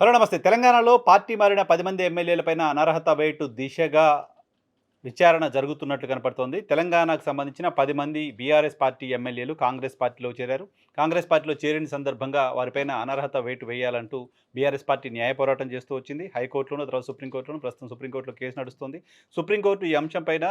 Hello నమస్తే. తెలంగాణలో party మారిన పది మంది ఎమ్మెల్యేలపైన అనర్హత వేటు దిశగా విచారణ జరుగుతున్నట్లు కనపడుతోంది. తెలంగాణకు సంబంధించిన పది మంది బీఆర్ఎస్ పార్టీ ఎమ్మెల్యేలు కాంగ్రెస్ పార్టీలో చేరారు. కాంగ్రెస్ పార్టీలో చేరిన సందర్భంగా వారిపైన అనర్హత వేటు వేయాలంటూ బీఆర్ఎస్ పార్టీ న్యాయ పోరాటం చేస్తూ వచ్చింది. హైకోర్టులోనూ తర్వాత సుప్రీంకోర్టులోనూ ప్రస్తుతం సుప్రీంకోర్టులో కేసు నడుస్తుంది. సుప్రీంకోర్టు ఈ అంశంపైన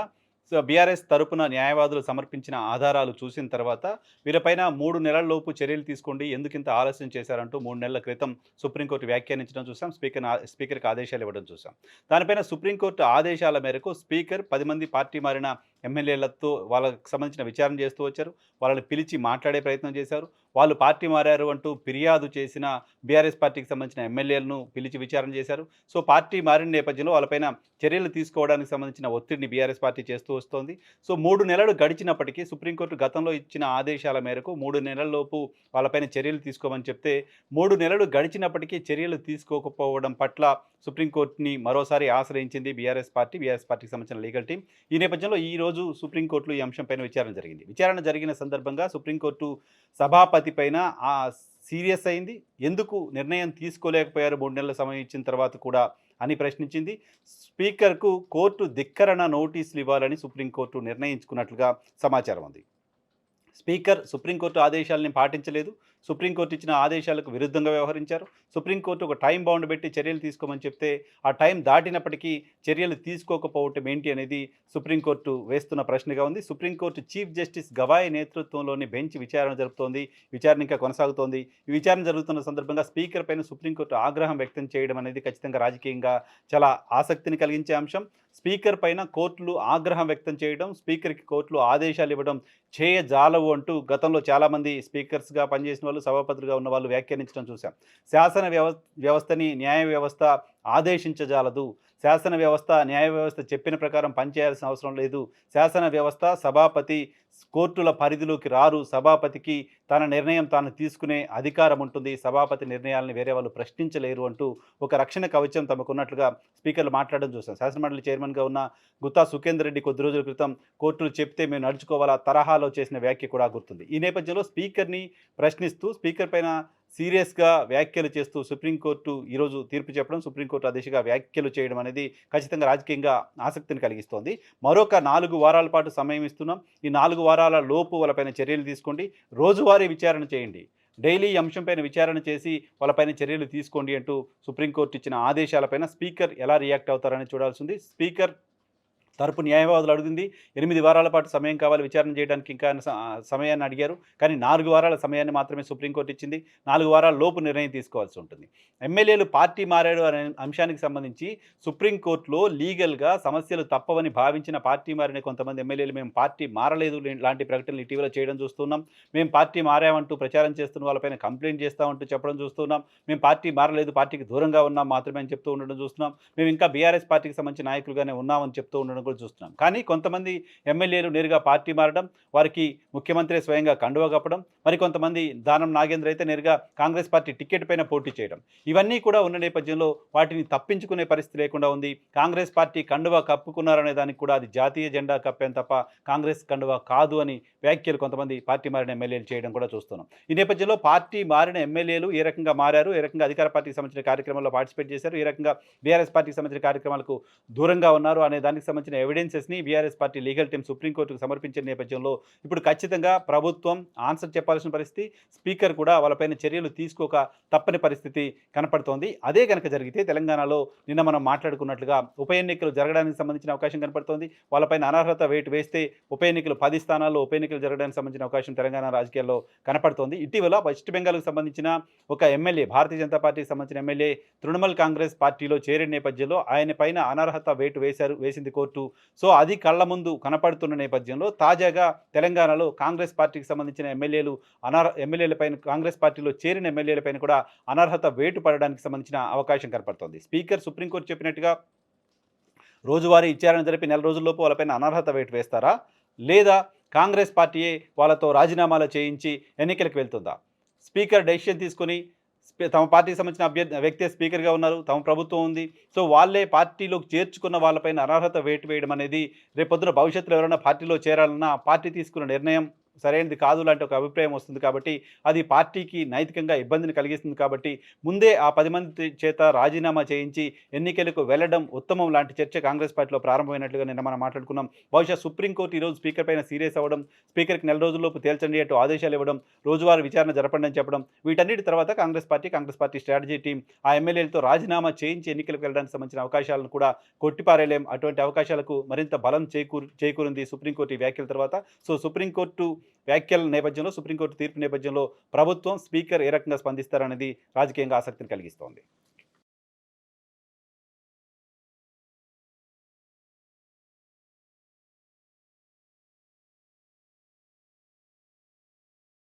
సో బీఆర్ఎస్ తరపున న్యాయవాదులు సమర్పించిన ఆధారాలు చూసిన తర్వాత వీరిపైన మూడు నెలల్లోపు చర్యలు తీసుకోండి ఎందుకు ఇంత ఆలస్యం చేశారంటూ మూడు నెలల క్రితం సుప్రీంకోర్టు వ్యాఖ్యానించడం చూసాం స్పీకర్ స్పీకర్కి ఆదేశాలు ఇవ్వడం చూసాం. దానిపైన సుప్రీంకోర్టు ఆదేశాల మేరకు స్పీకర్ పది మంది పార్టీ మారిన ఎమ్మెల్యేలతో వాళ్ళకి సంబంధించిన విచారణ చేస్తూ వచ్చారు. వాళ్ళని పిలిచి మాట్లాడే ప్రయత్నం చేశారు. వాళ్ళు పార్టీ మారారు అంటూ ఫిర్యాదు చేసిన బీఆర్ఎస్ పార్టీకి సంబంధించిన ఎమ్మెల్యేలను పిలిచి విచారణ చేశారు. సో పార్టీ మారిన నేపథ్యంలో వాళ్ళపైన చర్యలు తీసుకోవడానికి సంబంధించిన ఒత్తిడిని బీఆర్ఎస్ పార్టీ చేస్తూ వస్తోంది. సో మూడు నెలలు గడిచినప్పటికీ సుప్రీంకోర్టు గతంలో ఇచ్చిన ఆదేశాల మేరకు మూడు నెలల్లోపు వాళ్ళపైన చర్యలు తీసుకోమని చెప్తే మూడు నెలలు గడిచినప్పటికీ చర్యలు తీసుకోకపోవడం పట్ల సుప్రీంకోర్టుని మరోసారి ఆశ్రయించింది బీఆర్ఎస్ పార్టీ బీఆర్ఎస్ పార్టీకి సంబంధించిన లీగల్ టీం ఈ నేపథ్యంలో ఈ రోజు సుప్రీంకోర్టులో ఈ అంశంపైన విచారణ జరిగింది. విచారణ జరిగిన సందర్భంగా సుప్రీంకోర్టు సభాపతి పైన ఆ సీరియస్ అయింది. ఎందుకు నిర్ణయం తీసుకోలేకపోయారు? మూడు నెలల సమయం ఇచ్చిన తర్వాత కూడా అని ప్రశ్నించింది. స్పీకర్కు కోర్టు ధిక్కరణ నోటీసులు ఇవ్వాలని సుప్రీంకోర్టు నిర్ణయించుకున్నట్లుగా సమాచారం ఉంది. స్పీకర్ సుప్రీంకోర్టు ఆదేశాలని పాటించలేదు. సుప్రీంకోర్టు ఇచ్చిన ఆదేశాలకు విరుద్ధంగా వ్యవహరించారు. సుప్రీంకోర్టు ఒక టైం బౌండ్ పెట్టి చర్యలు తీసుకోమని చెప్తే ఆ టైం దాటినప్పటికీ చర్యలు తీసుకోకపోవటం ఏంటి అనేది సుప్రీంకోర్టు వేస్తున్న ప్రశ్నగా ఉంది. సుప్రీంకోర్టు చీఫ్ జస్టిస్ గవాయ్ నేతృత్వంలోని బెంచ్ విచారణ జరుపుతోంది. విచారణ ఇంకా కొనసాగుతోంది. ఈ విచారణ జరుగుతున్న సందర్భంగా స్పీకర్ పైన సుప్రీంకోర్టు ఆగ్రహం వ్యక్తం చేయడం అనేది ఖచ్చితంగా రాజకీయంగా చాలా ఆసక్తిని కలిగించే అంశం. స్పీకర్ పైన కోర్టులు ఆగ్రహం వ్యక్తం చేయడం స్పీకర్కి కోర్టులు ఆదేశాలు ఇవ్వడం చేయజాలవు అంటూ గతంలో చాలామంది స్పీకర్స్గా పనిచేసిన వాళ్ళు సభాపతులుగా ఉన్న వాళ్ళు వ్యాఖ్యానించడం చూసాం శాసన వ్యవ వ్యవస్థని న్యాయ వ్యవస్థ ఆదేశించజాలదు. శాసన వ్యవస్థ న్యాయ వ్యవస్థ చెప్పిన ప్రకారం పనిచేయాల్సిన అవసరం లేదు. శాసన వ్యవస్థ సభాపతి కోర్టుల పరిధిలోకి రారు. సభాపతికి తన నిర్ణయం తాను తీసుకునే అధికారం ఉంటుంది. సభాపతి నిర్ణయాలను వేరే వాళ్ళు ప్రశ్నించలేరు అంటూ ఒక రక్షణ కవచం తమకున్నట్లుగా స్పీకర్లు మాట్లాడడం చూసాం శాసనమండలి చైర్మన్గా ఉన్న గుత్తా సుఖేందర్ రెడ్డి కొద్ది రోజుల క్రితం కోర్టులు చెప్తే మేము నడుచుకోవాలా? తరహాలో చేసిన వ్యాఖ్య కూడా గుర్తుంది. ఈ నేపథ్యంలో స్పీకర్ని ప్రశ్నిస్తూ స్పీకర్ పైన సీరియస్గా వ్యాఖ్యలు చేస్తూ సుప్రీంకోర్టు ఈరోజు తీర్పు చెప్పడం సుప్రీంకోర్టు ఆ దిశగా వ్యాఖ్యలు చేయడం అనేది ఖచ్చితంగా రాజకీయంగా ఆసక్తిని కలిగిస్తోంది. మరొక నాలుగు వారాల పాటు సమయం ఇస్తున్నాం. ఈ నాలుగు వారాల లోపు వాళ్ళపైన చర్యలు తీసుకోండి. రోజువారీ విచారణ చేయండి. డైలీ అంశంపైన విచారణ చేసి వాళ్ళపైన చర్యలు తీసుకోండి అంటూ సుప్రీంకోర్టు ఇచ్చిన ఆదేశాలపైన స్పీకర్ ఎలా రియాక్ట్ అవుతారని చూడాల్సింది స్పీకర్ తరపు న్యాయవాదులు అడిగింది. ఎనిమిది వారాల పాటు సమయం కావాలి విచారణ చేయడానికి ఇంకా సమయాన్ని అడిగారు. కానీ నాలుగు వారాల సమయాన్ని మాత్రమే సుప్రీంకోర్టు ఇచ్చింది. నాలుగు వారాల లోపు నిర్ణయం తీసుకోవాల్సి ఉంటుంది. ఎమ్మెల్యేలు పార్టీ మారాడు అనే అంశానికి సంబంధించి సుప్రీంకోర్టులో లీగల్గా సమస్యలు తప్పవని భావించిన పార్టీ మారిన కొంతమంది ఎమ్మెల్యేలు మేము పార్టీ మారలేదు. లాంటి ప్రకటనలు ఇటీవల చేయడం చూస్తున్నాం. మేము పార్టీ మారామంటూ ప్రచారం చేస్తున్న వాళ్ళపైన కంప్లైంట్ చేస్తామంటూ చెప్పడం చూస్తున్నాం. మేము పార్టీ మారలేదు. పార్టీకి దూరంగా ఉన్నాం. మాత్రమే అని చెప్తూ ఉండడం చూస్తున్నాం. మేము ఇంకా బీఆర్ఎస్ పార్టీకి సంబంధించిన నాయకులుగానే ఉన్నామని చెప్తూ ఉండడం కూడా చూస్తున్నాం. కానీ కొంతమంది ఎమ్మెల్యేలు నేరుగా పార్టీ మారడం వారికి ముఖ్యమంత్రి స్వయంగా కండువ కప్పడం మరి కొంతమంది దానం నాగేంద్ర అయితే నేరుగా కాంగ్రెస్ పార్టీ టికెట్ పైన పోటీ చేయడం. ఇవన్నీ కూడా ఉన్న నేపథ్యంలో వాటిని తప్పించుకునే పరిస్థితి లేకుండా ఉంది. కాంగ్రెస్ పార్టీ కండువ కప్పుకున్నారనే దానికి కూడా అది జాతీయ జెండా కప్పాను తప్ప కాంగ్రెస్ కండువ కాదు అని వ్యాఖ్యలు కొంతమంది పార్టీ మారిన ఎమ్మెల్యేలు చేయడం కూడా చూస్తున్నాం. ఈ నేపథ్యంలో పార్టీ మారిన ఎమ్మెల్యేలు ఏ రకంగా మారారు ఏ రకంగా అధికార పార్టీకి సంబంధించిన కార్యక్రమాల్లో పార్టిసిపేట్ చేశారు ఏ రకంగా బీఆర్ఎస్ పార్టీకి సంబంధించిన కార్యక్రమాలకు దూరంగా ఉన్నారు అనే దానికి సంబంధించిన ఎవిడెన్సెస్ని బీఆర్ఎస్ పార్టీ లీగల్ టీం సుప్రీంకోర్టుకు సమర్పించిన నేపథ్యంలో ఇప్పుడు ఖచ్చితంగా ప్రభుత్వం ఆన్సర్ చెప్పాల్సిన పరిస్థితి స్పీకర్ కూడా వాళ్ళపైన చర్యలు తీసుకోక తప్పని పరిస్థితి కనపడుతోంది. అదే కనుక జరిగితే తెలంగాణలో నిన్న మనం మాట్లాడుకున్నట్లుగా ఉప ఎన్నికలు జరగడానికి సంబంధించిన అవకాశం కనపడుతోంది. వాళ్ళపైన అనర్హత వేటు వేస్తే ఉప ఎన్నికలు పది స్థానాల్లో ఉప ఎన్నికలు జరగడానికి సంబంధించిన అవకాశం తెలంగాణ రాజకీయాల్లో కనపడుతోంది. ఇటీవల వెస్ట్ బెంగాల్కు సంబంధించిన ఒక ఎమ్మెల్యే భారతీయ జనతా పార్టీకి సంబంధించిన ఎమ్మెల్యే తృణమూల్ కాంగ్రెస్ పార్టీలో చేరిన నేపథ్యంలో ఆయన పైన అనర్హత వేటు వేశారు వేసింది కోర్టు. సో అది కళ్ళ ముందు కనపడుతున్న నేపథ్యంలో తాజాగా తెలంగాణలో కాంగ్రెస్ పార్టీకి సంబంధించిన ఎమ్మెల్యేలు అనర్ ఎమ్మెల్యేలపైన కాంగ్రెస్ పార్టీలో చేరిన ఎమ్మెల్యేలపైన కూడా అనర్హత వేటు పడడానికి సంబంధించిన అవకాశం కనపడుతోంది. స్పీకర్ సుప్రీంకోర్టు చెప్పినట్టుగా రోజువారీ విచారణ జరిపి నెల రోజుల్లోపు వాళ్ళపైన అనర్హత వేటు వేస్తారా? లేదా కాంగ్రెస్ పార్టీయే వాళ్ళతో రాజీనామాలు చేయించి ఎన్నికలకు వెళ్తుందా? స్పీకర్ డెసిషన్ తీసుకొని తమ పార్టీకి సంబంధించిన అభ్యర్థి వ్యక్తే స్పీకర్గా ఉన్నారు తమ ప్రభుత్వం ఉంది. సో వాళ్ళే పార్టీలోకి చేర్చుకున్న వాళ్ళపైన అనర్హత వేటు వేయడం అనేది రేపొద్దున భవిష్యత్తులో ఎవరైనా పార్టీలో చేరాలన్నా పార్టీ తీసుకున్న నిర్ణయం సరైనది కాదు లాంటి ఒక అభిప్రాయం వస్తుంది కాబట్టి అది పార్టీకి నైతికంగా ఇబ్బందిని కలిగిస్తుంది కాబట్టి ముందే ఆ పది మంది చేత రాజీనామా చేయించి ఎన్నికలకు వెళ్ళడం ఉత్తమం లాంటి చర్చ కాంగ్రెస్ పార్టీలో ప్రారంభమైనట్లుగా నిన్న మనం మాట్లాడుకున్నాం. బహుశా సుప్రీంకోర్టు ఈరోజు స్పీకర్ పైన సీరియస్ అవ్వడం స్పీకర్కి నెల రోజుల్లోపు తేల్చండి అంటూ ఆదేశాలు ఇవ్వడం రోజువారీ విచారణ జరపండి అని చెప్పడం వీటన్నిటి తర్వాత Congress party Congress party strategy team ఆ ఎమ్మెల్యేలతో రాజీనామా చేయించి ఎన్నికలకు వెళ్ళడానికి సంబంధించిన అవకాశాలను కూడా కొట్టిపారేలేం. అటువంటి అవకాశాలకు మరింత బలం చేకూరు చేకూరింది సుప్రీంకోర్టు ఈ వ్యాఖ్యల తర్వాత. సో సుప్రీంకోర్టు వ్యాఖ్యల నేపథ్యంలో సుప్రీంకోర్టు తీర్పు నేపథ్యంలో ప్రభుత్వం స్పీకర్ ఏ రకంగా స్పందిస్తారనేది రాజకీయంగా ఆసక్తిని కలిగిస్తోంది.